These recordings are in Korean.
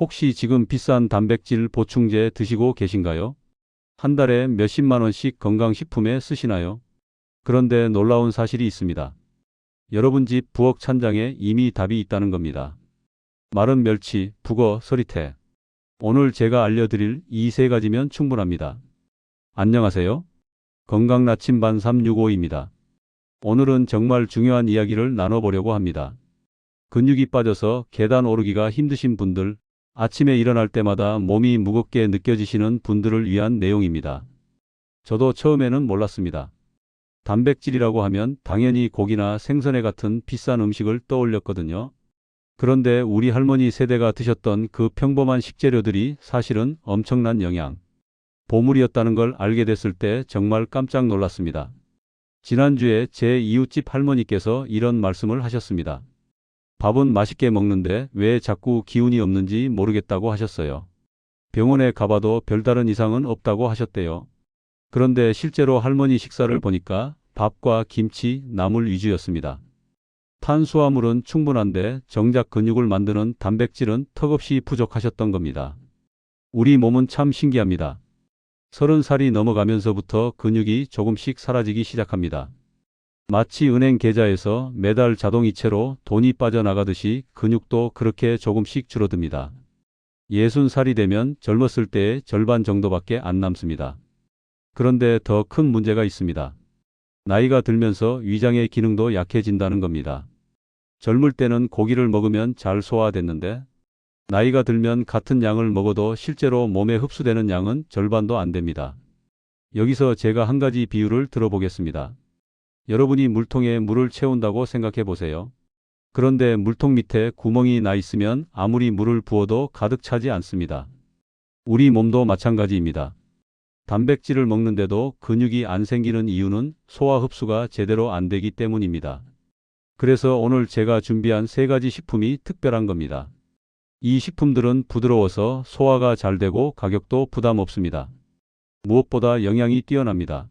혹시 지금 비싼 단백질 보충제 드시고 계신가요? 한 달에 몇십만 원씩 건강식품에 쓰시나요? 그런데 놀라운 사실이 있습니다. 여러분 집 부엌 찬장에 이미 답이 있다는 겁니다. 마른 멸치, 북어, 서리태. 오늘 제가 알려드릴 이 세 가지면 충분합니다. 안녕하세요. 건강 나침반 365입니다. 오늘은 정말 중요한 이야기를 나눠보려고 합니다. 근육이 빠져서 계단 오르기가 힘드신 분들, 아침에 일어날 때마다 몸이 무겁게 느껴지시는 분들을 위한 내용입니다. 저도 처음에는 몰랐습니다. 단백질이라고 하면 당연히 고기나 생선회 같은 비싼 음식을 떠올렸거든요. 그런데 우리 할머니 세대가 드셨던 그 평범한 식재료들이 사실은 엄청난 영양, 보물이었다는 걸 알게 됐을 때 정말 깜짝 놀랐습니다. 지난주에 제 이웃집 할머니께서 이런 말씀을 하셨습니다. 밥은 맛있게 먹는데 왜 자꾸 기운이 없는지 모르겠다고 하셨어요. 병원에 가봐도 별다른 이상은 없다고 하셨대요. 그런데 실제로 할머니 식사를 보니까 밥과 김치, 나물 위주였습니다. 탄수화물은 충분한데 정작 근육을 만드는 단백질은 턱없이 부족하셨던 겁니다. 우리 몸은 참 신기합니다. 서른 살이 넘어가면서부터 근육이 조금씩 사라지기 시작합니다. 마치 은행 계좌에서 매달 자동이체로 돈이 빠져나가듯이 근육도 그렇게 조금씩 줄어듭니다. 예순 살이 되면 젊었을 때의 절반 정도밖에 안 남습니다. 그런데 더 큰 문제가 있습니다. 나이가 들면서 위장의 기능도 약해진다는 겁니다. 젊을 때는 고기를 먹으면 잘 소화됐는데 나이가 들면 같은 양을 먹어도 실제로 몸에 흡수되는 양은 절반도 안 됩니다. 여기서 제가 한 가지 비유를 들어보겠습니다. 여러분이 물통에 물을 채운다고 생각해 보세요. 그런데 물통 밑에 구멍이 나 있으면 아무리 물을 부어도 가득 차지 않습니다. 우리 몸도 마찬가지입니다. 단백질을 먹는데도 근육이 안 생기는 이유는 소화 흡수가 제대로 안 되기 때문입니다. 그래서 오늘 제가 준비한 세 가지 식품이 특별한 겁니다. 이 식품들은 부드러워서 소화가 잘 되고 가격도 부담 없습니다. 무엇보다 영양이 뛰어납니다.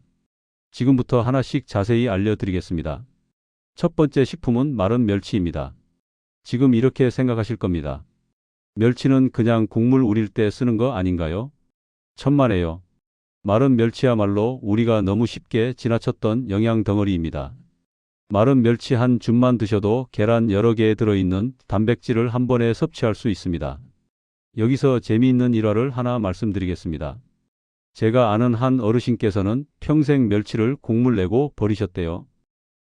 지금부터 하나씩 자세히 알려드리겠습니다. 첫 번째 식품은 마른 멸치입니다. 지금 이렇게 생각하실 겁니다. 멸치는 그냥 국물 우릴 때 쓰는 거 아닌가요? 천만에요. 마른 멸치야말로 우리가 너무 쉽게 지나쳤던 영양 덩어리입니다. 마른 멸치 한 줌만 드셔도 계란 여러 개에 들어있는 단백질을 한 번에 섭취할 수 있습니다. 여기서 재미있는 일화를 하나 말씀드리겠습니다. 제가 아는 한 어르신께서는 평생 멸치를 국물 내고 버리셨대요.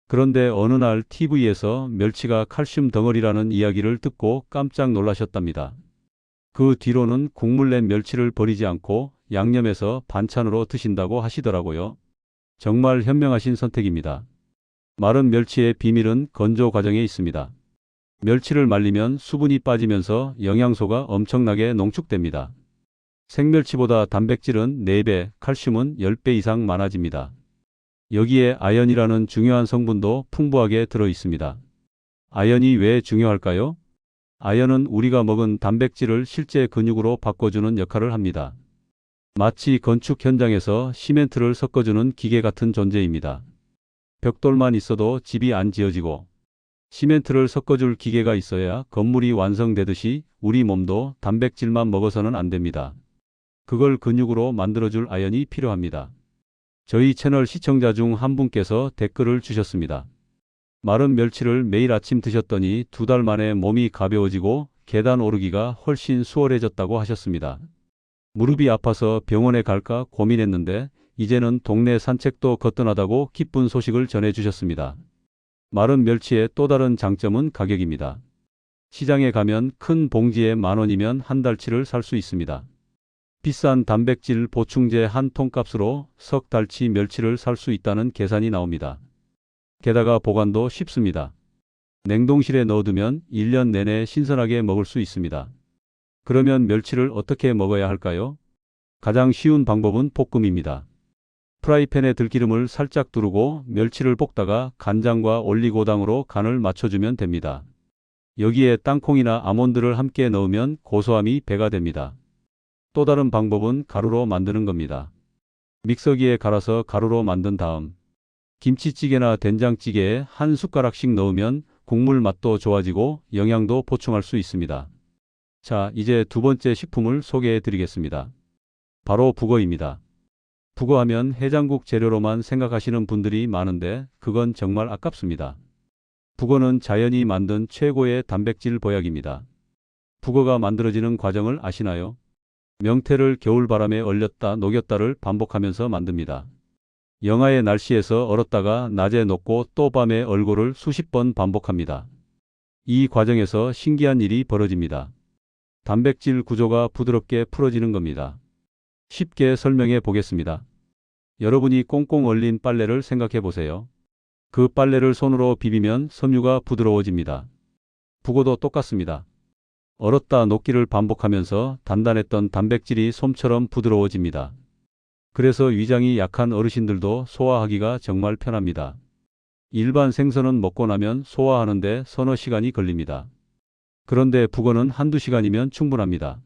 그런데 어느 날 TV에서 멸치가 칼슘 덩어리라는 이야기를 듣고 깜짝 놀라셨답니다. 그 뒤로는 국물 낸 멸치를 버리지 않고 양념해서 반찬으로 드신다고 하시더라고요. 정말 현명하신 선택입니다. 마른 멸치의 비밀은 건조 과정에 있습니다. 멸치를 말리면 수분이 빠지면서 영양소가 엄청나게 농축됩니다. 생멸치보다 단백질은 4배, 칼슘은 10배 이상 많아집니다. 여기에 아연이라는 중요한 성분도 풍부하게 들어 있습니다. 아연이 왜 중요할까요? 아연은 우리가 먹은 단백질을 실제 근육으로 바꿔주는 역할을 합니다. 마치 건축 현장에서 시멘트를 섞어주는 기계 같은 존재입니다. 벽돌만 있어도 집이 안 지어지고 시멘트를 섞어줄 기계가 있어야 건물이 완성되듯이 우리 몸도 단백질만 먹어서는 안 됩니다. 그걸 근육으로 만들어줄 아연이 필요합니다. 저희 채널 시청자 중 한 분께서 댓글을 주셨습니다. 마른 멸치를 매일 아침 드셨더니 두 달 만에 몸이 가벼워지고 계단 오르기가 훨씬 수월해졌다고 하셨습니다. 무릎이 아파서 병원에 갈까 고민했는데 이제는 동네 산책도 거뜬하다고 기쁜 소식을 전해주셨습니다. 마른 멸치의 또 다른 장점은 가격입니다. 시장에 가면 큰 봉지에 만 원이면 한 달치를 살 수 있습니다. 비싼 단백질 보충제 한 통값으로 석 달치 멸치를 살 수 있다는 계산이 나옵니다. 게다가 보관도 쉽습니다. 냉동실에 넣어두면 1년 내내 신선하게 먹을 수 있습니다. 그러면 멸치를 어떻게 먹어야 할까요? 가장 쉬운 방법은 볶음입니다. 프라이팬에 들기름을 살짝 두르고 멸치를 볶다가 간장과 올리고당으로 간을 맞춰주면 됩니다. 여기에 땅콩이나 아몬드를 함께 넣으면 고소함이 배가 됩니다. 또 다른 방법은 가루로 만드는 겁니다. 믹서기에 갈아서 가루로 만든 다음 김치찌개나 된장찌개에 한 숟가락씩 넣으면 국물 맛도 좋아지고 영양도 보충할 수 있습니다. 자, 이제 두 번째 식품을 소개해 드리겠습니다. 바로 북어입니다. 북어하면 해장국 재료로만 생각하시는 분들이 많은데 그건 정말 아깝습니다. 북어는 자연이 만든 최고의 단백질 보약입니다. 북어가 만들어지는 과정을 아시나요? 명태를 겨울바람에 얼렸다 녹였다를 반복하면서 만듭니다. 영하의 날씨에서 얼었다가 낮에 녹고 또 밤에 얼고를 수십 번 반복합니다. 이 과정에서 신기한 일이 벌어집니다. 단백질 구조가 부드럽게 풀어지는 겁니다. 쉽게 설명해 보겠습니다. 여러분이 꽁꽁 얼린 빨래를 생각해 보세요. 그 빨래를 손으로 비비면 섬유가 부드러워집니다. 북어도 똑같습니다. 얼었다 녹기를 반복하면서 단단했던 단백질이 솜처럼 부드러워집니다. 그래서 위장이 약한 어르신들도 소화하기가 정말 편합니다. 일반 생선은 먹고 나면 소화하는데 서너 시간이 걸립니다. 그런데 북어는 한두 시간이면 충분합니다.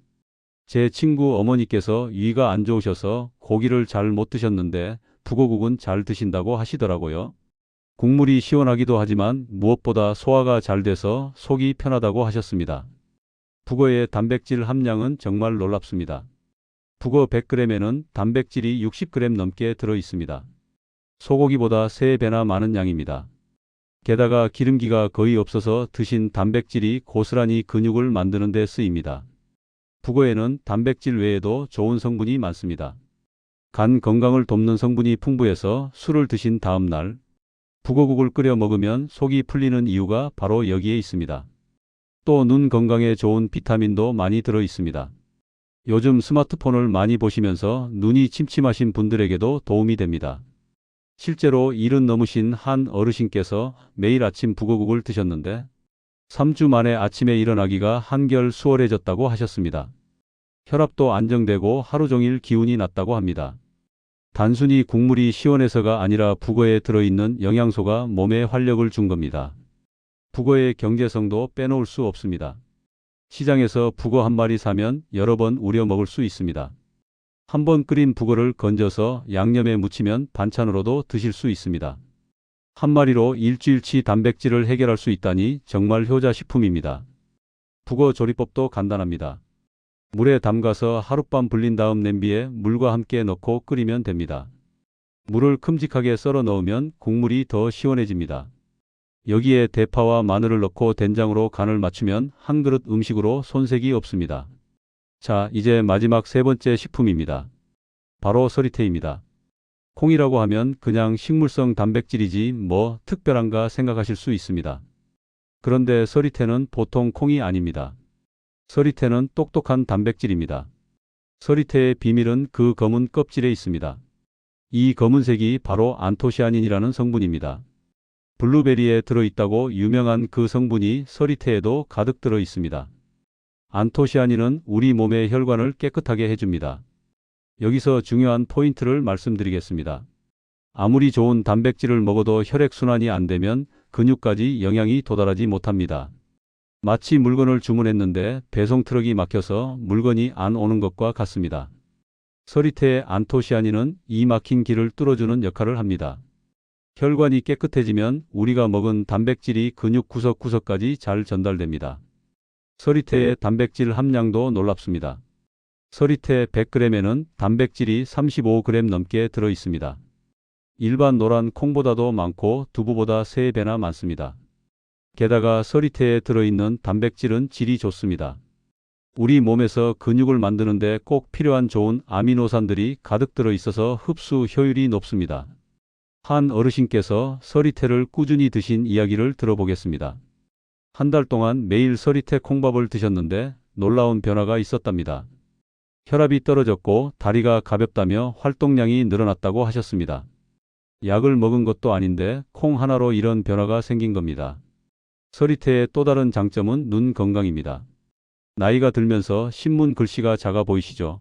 제 친구 어머니께서 위가 안 좋으셔서 고기를 잘 못 드셨는데 북어국은 잘 드신다고 하시더라고요. 국물이 시원하기도 하지만 무엇보다 소화가 잘 돼서 속이 편하다고 하셨습니다. 북어의 단백질 함량은 정말 놀랍습니다. 북어 100g에는 단백질이 60g 넘게 들어 있습니다. 소고기보다 3배나 많은 양입니다. 게다가 기름기가 거의 없어서 드신 단백질이 고스란히 근육을 만드는 데 쓰입니다. 북어에는 단백질 외에도 좋은 성분이 많습니다. 간 건강을 돕는 성분이 풍부해서 술을 드신 다음 날 북어국을 끓여 먹으면 속이 풀리는 이유가 바로 여기에 있습니다. 또 눈 건강에 좋은 비타민도 많이 들어 있습니다. 요즘 스마트폰을 많이 보시면서 눈이 침침하신 분들에게도 도움이 됩니다. 실제로 일은 넘으신 한 어르신께서 매일 아침 북어국을 드셨는데 3주 만에 아침에 일어나기가 한결 수월해졌다고 하셨습니다. 혈압도 안정되고 하루 종일 기운이 났다고 합니다. 단순히 국물이 시원해서가 아니라 북어에 들어있는 영양소가 몸에 활력을 준 겁니다. 북어의 경제성도 빼놓을 수 없습니다. 시장에서 북어 한 마리 사면 여러 번 우려 먹을 수 있습니다. 한 번 끓인 북어를 건져서 양념에 무치면 반찬으로도 드실 수 있습니다. 한 마리로 일주일치 단백질을 해결할 수 있다니 정말 효자식품입니다. 북어 조리법도 간단합니다. 물에 담가서 하룻밤 불린 다음 냄비에 물과 함께 넣고 끓이면 됩니다. 물을 큼직하게 썰어 넣으면 국물이 더 시원해집니다. 여기에 대파와 마늘을 넣고 된장으로 간을 맞추면 한 그릇 음식으로 손색이 없습니다. 자, 이제 마지막 세 번째 식품입니다. 바로 서리태입니다. 콩이라고 하면 그냥 식물성 단백질이지 뭐 특별한가 생각하실 수 있습니다. 그런데 서리태는 보통 콩이 아닙니다. 서리태는 똑똑한 단백질입니다. 서리태의 비밀은 그 검은 껍질에 있습니다. 이 검은색이 바로 안토시아닌이라는 성분입니다. 블루베리에 들어있다고 유명한 그 성분이 서리태에도 가득 들어 있습니다. 안토시아닌은 우리 몸의 혈관을 깨끗하게 해줍니다. 여기서 중요한 포인트를 말씀드리겠습니다. 아무리 좋은 단백질을 먹어도 혈액순환이 안 되면 근육까지 영양이 도달하지 못합니다. 마치 물건을 주문했는데 배송 트럭이 막혀서 물건이 안 오는 것과 같습니다. 서리태의 안토시아닌은 이 막힌 길을 뚫어주는 역할을 합니다. 혈관이 깨끗해지면 우리가 먹은 단백질이 근육 구석구석까지 잘 전달됩니다. 서리태의 단백질 함량도 놀랍습니다. 서리태 100g에는 단백질이 35g 넘게 들어 있습니다. 일반 노란 콩보다도 많고 두부보다 3배나 많습니다. 게다가 서리태에 들어있는 단백질은 질이 좋습니다. 우리 몸에서 근육을 만드는데 꼭 필요한 좋은 아미노산들이 가득 들어 있어서 흡수 효율이 높습니다. 한 어르신께서 서리태를 꾸준히 드신 이야기를 들어보겠습니다. 한 달 동안 매일 서리태 콩밥을 드셨는데 놀라운 변화가 있었답니다. 혈압이 떨어졌고 다리가 가볍다며 활동량이 늘어났다고 하셨습니다. 약을 먹은 것도 아닌데 콩 하나로 이런 변화가 생긴 겁니다. 서리태의 또 다른 장점은 눈 건강입니다. 나이가 들면서 신문 글씨가 작아 보이시죠?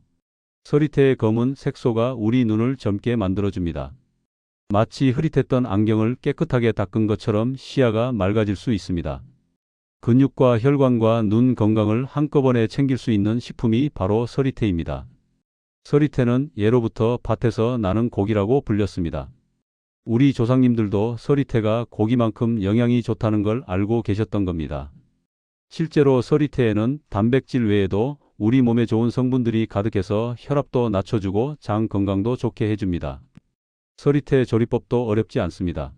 서리태의 검은 색소가 우리 눈을 젊게 만들어줍니다. 마치 흐릿했던 안경을 깨끗하게 닦은 것처럼 시야가 맑아질 수 있습니다. 근육과 혈관과 눈 건강을 한꺼번에 챙길 수 있는 식품이 바로 서리태입니다. 서리태는 예로부터 밭에서 나는 고기라고 불렸습니다. 우리 조상님들도 서리태가 고기만큼 영양이 좋다는 걸 알고 계셨던 겁니다. 실제로 서리태에는 단백질 외에도 우리 몸에 좋은 성분들이 가득해서 혈압도 낮춰주고 장 건강도 좋게 해줍니다. 서리태 조리법도 어렵지 않습니다.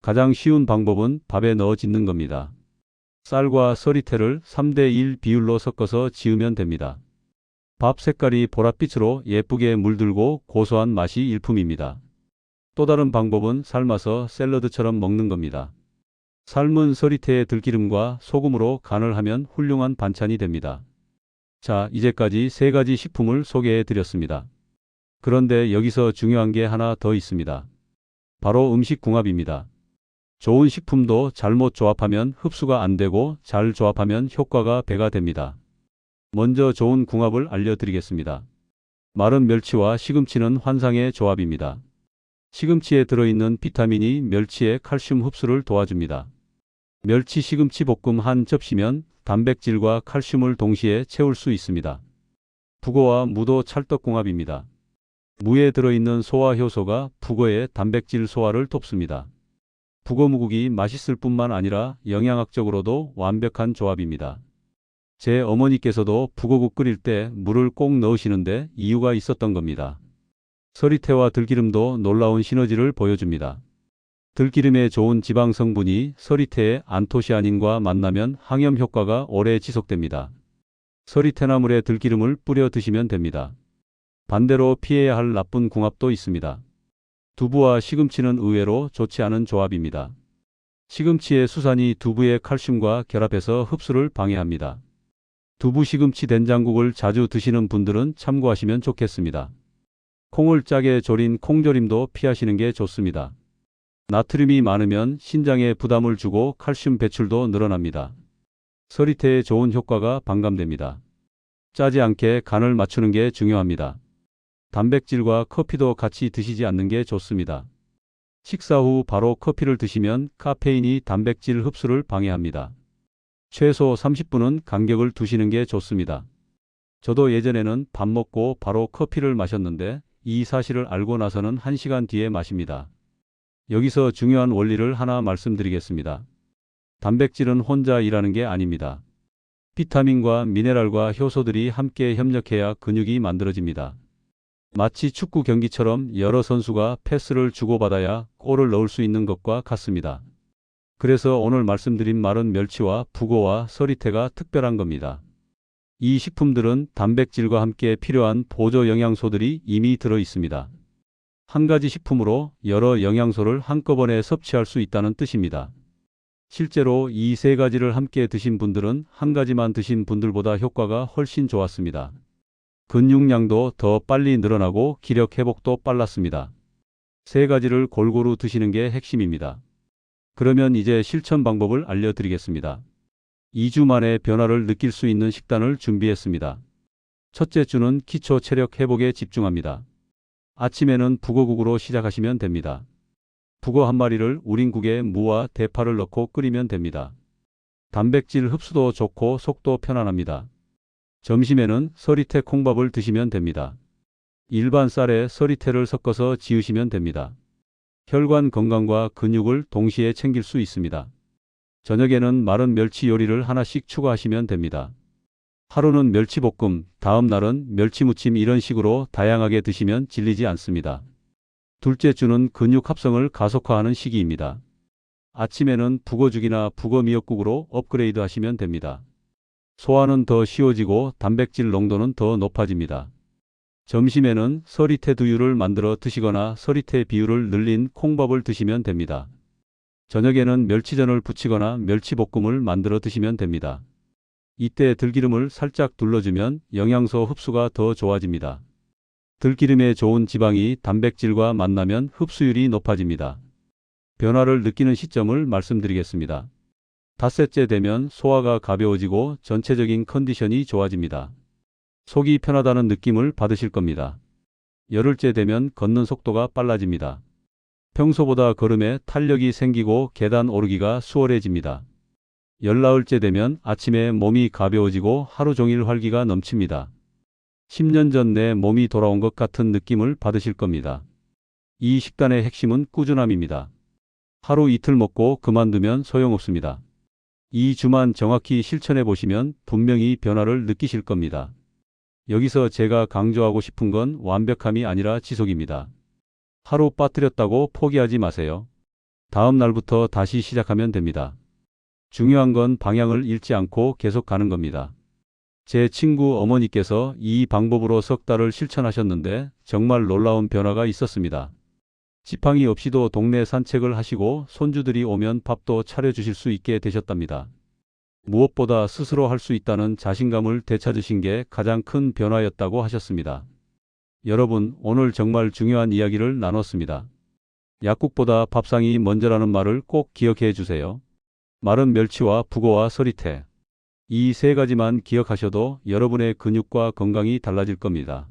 가장 쉬운 방법은 밥에 넣어 짓는 겁니다. 쌀과 서리태를 3대1 비율로 섞어서 지으면 됩니다. 밥 색깔이 보랏빛으로 예쁘게 물들고 고소한 맛이 일품입니다. 또 다른 방법은 삶아서 샐러드처럼 먹는 겁니다. 삶은 서리태의 들기름과 소금으로 간을 하면 훌륭한 반찬이 됩니다. 자, 이제까지 세 가지 식품을 소개해 드렸습니다. 그런데 여기서 중요한 게 하나 더 있습니다. 바로 음식 궁합입니다. 좋은 식품도 잘못 조합하면 흡수가 안 되고 잘 조합하면 효과가 배가 됩니다. 먼저 좋은 궁합을 알려드리겠습니다. 마른 멸치와 시금치는 환상의 조합입니다. 시금치에 들어있는 비타민이 멸치의 칼슘 흡수를 도와줍니다. 멸치 시금치 볶음 한 접시면 단백질과 칼슘을 동시에 채울 수 있습니다. 북어와 무도 찰떡궁합입니다. 무에 들어있는 소화 효소가 북어의 단백질 소화를 돕습니다. 북어 무국이 맛있을 뿐만 아니라 영양학적으로도 완벽한 조합입니다. 제 어머니께서도 북어국 끓일 때 물을 꼭 넣으시는데 이유가 있었던 겁니다. 서리태와 들기름도 놀라운 시너지를 보여줍니다. 들기름의 좋은 지방 성분이 서리태의 안토시아닌과 만나면 항염 효과가 오래 지속됩니다. 서리태나물에 들기름을 뿌려 드시면 됩니다. 반대로 피해야 할 나쁜 궁합도 있습니다. 두부와 시금치는 의외로 좋지 않은 조합입니다. 시금치의 수산이 두부의 칼슘과 결합해서 흡수를 방해합니다. 두부 시금치 된장국을 자주 드시는 분들은 참고하시면 좋겠습니다. 콩을 짜게 졸인 콩조림도 피하시는 게 좋습니다. 나트륨이 많으면 신장에 부담을 주고 칼슘 배출도 늘어납니다. 서리태의 좋은 효과가 반감됩니다. 짜지 않게 간을 맞추는 게 중요합니다. 단백질과 커피도 같이 드시지 않는 게 좋습니다. 식사 후 바로 커피를 드시면 카페인이 단백질 흡수를 방해합니다. 최소 30분은 간격을 두시는 게 좋습니다. 저도 예전에는 밥 먹고 바로 커피를 마셨는데 이 사실을 알고 나서는 1시간 뒤에 마십니다. 여기서 중요한 원리를 하나 말씀드리겠습니다. 단백질은 혼자 일하는 게 아닙니다. 비타민과 미네랄과 효소들이 함께 협력해야 근육이 만들어집니다. 마치 축구 경기처럼 여러 선수가 패스를 주고받아야 골을 넣을 수 있는 것과 같습니다. 그래서 오늘 말씀드린 마른 멸치와 북어와 서리태가 특별한 겁니다. 이 식품들은 단백질과 함께 필요한 보조 영양소들이 이미 들어 있습니다. 한 가지 식품으로 여러 영양소를 한꺼번에 섭취할 수 있다는 뜻입니다. 실제로 이 세 가지를 함께 드신 분들은 한 가지만 드신 분들보다 효과가 훨씬 좋았습니다. 근육량도 더 빨리 늘어나고 기력 회복도 빨랐습니다. 세 가지를 골고루 드시는 게 핵심입니다. 그러면 이제 실천 방법을 알려드리겠습니다. 2주 만에 변화를 느낄 수 있는 식단을 준비했습니다. 첫째 주는 기초 체력 회복에 집중합니다. 아침에는 북어국으로 시작하시면 됩니다. 북어 한 마리를 우린 국에 무와 대파를 넣고 끓이면 됩니다. 단백질 흡수도 좋고 속도 편안합니다. 점심에는 서리태 콩밥을 드시면 됩니다. 일반 쌀에 서리태를 섞어서 지으시면 됩니다. 혈관 건강과 근육을 동시에 챙길 수 있습니다. 저녁에는 마른 멸치 요리를 하나씩 추가하시면 됩니다. 하루는 멸치볶음, 다음 날은 멸치무침 이런 식으로 다양하게 드시면 질리지 않습니다. 둘째 주는 근육 합성을 가속화하는 시기입니다. 아침에는 북어죽이나 북어 미역국으로 업그레이드 하시면 됩니다. 소화는 더 쉬워지고 단백질 농도는 더 높아집니다. 점심에는 서리태 두유를 만들어 드시거나 서리태 비율을 늘린 콩밥을 드시면 됩니다. 저녁에는 멸치전을 부치거나 멸치볶음을 만들어 드시면 됩니다. 이때 들기름을 살짝 둘러주면 영양소 흡수가 더 좋아집니다. 들기름에 좋은 지방이 단백질과 만나면 흡수율이 높아집니다. 변화를 느끼는 시점을 말씀드리겠습니다. 닷새째 되면 소화가 가벼워지고 전체적인 컨디션이 좋아집니다. 속이 편하다는 느낌을 받으실 겁니다. 열흘째 되면 걷는 속도가 빨라집니다. 평소보다 걸음에 탄력이 생기고 계단 오르기가 수월해집니다. 열나흘째 되면 아침에 몸이 가벼워지고 하루 종일 활기가 넘칩니다. 10년 전 내 몸이 돌아온 것 같은 느낌을 받으실 겁니다. 이 식단의 핵심은 꾸준함입니다. 하루 이틀 먹고 그만두면 소용없습니다. 이 주만 정확히 실천해 보시면 분명히 변화를 느끼실 겁니다. 여기서 제가 강조하고 싶은 건 완벽함이 아니라 지속입니다. 하루 빠뜨렸다고 포기하지 마세요. 다음 날부터 다시 시작하면 됩니다. 중요한 건 방향을 잃지 않고 계속 가는 겁니다. 제 친구 어머니께서 이 방법으로 석 달을 실천하셨는데 정말 놀라운 변화가 있었습니다. 지팡이 없이도 동네 산책을 하시고 손주들이 오면 밥도 차려주실 수 있게 되셨답니다. 무엇보다 스스로 할 수 있다는 자신감을 되찾으신 게 가장 큰 변화였다고 하셨습니다. 여러분, 오늘 정말 중요한 이야기를 나눴습니다. 약국보다 밥상이 먼저라는 말을 꼭 기억해 주세요. 마른 멸치와 북어와 서리태. 이 세 가지만 기억하셔도 여러분의 근육과 건강이 달라질 겁니다.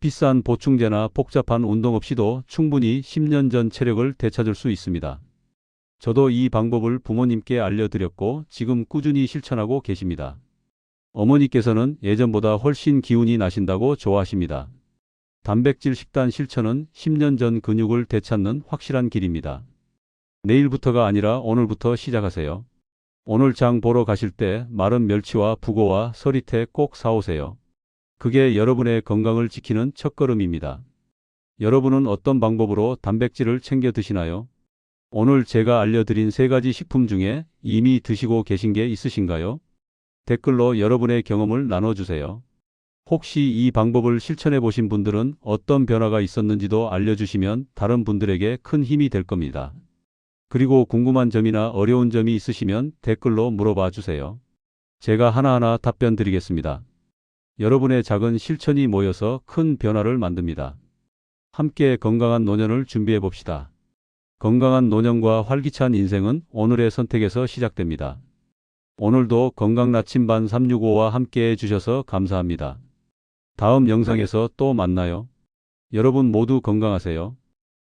비싼 보충제나 복잡한 운동 없이도 충분히 10년 전 체력을 되찾을 수 있습니다. 저도 이 방법을 부모님께 알려드렸고 지금 꾸준히 실천하고 계십니다. 어머니께서는 예전보다 훨씬 기운이 나신다고 좋아하십니다. 단백질 식단 실천은 10년 전 근육을 되찾는 확실한 길입니다. 내일부터가 아니라 오늘부터 시작하세요. 오늘 장 보러 가실 때 마른 멸치와 북어와 서리태 꼭 사오세요. 그게 여러분의 건강을 지키는 첫걸음입니다. 여러분은 어떤 방법으로 단백질을 챙겨 드시나요? 오늘 제가 알려드린 세 가지 식품 중에 이미 드시고 계신 게 있으신가요? 댓글로 여러분의 경험을 나눠주세요. 혹시 이 방법을 실천해 보신 분들은 어떤 변화가 있었는지도 알려주시면 다른 분들에게 큰 힘이 될 겁니다. 그리고 궁금한 점이나 어려운 점이 있으시면 댓글로 물어봐 주세요. 제가 하나하나 답변 드리겠습니다. 여러분의 작은 실천이 모여서 큰 변화를 만듭니다. 함께 건강한 노년을 준비해 봅시다. 건강한 노년과 활기찬 인생은 오늘의 선택에서 시작됩니다. 오늘도 건강 나침반 365와 함께 해주셔서 감사합니다. 다음 영상에서 또 만나요. 여러분 모두 건강하세요.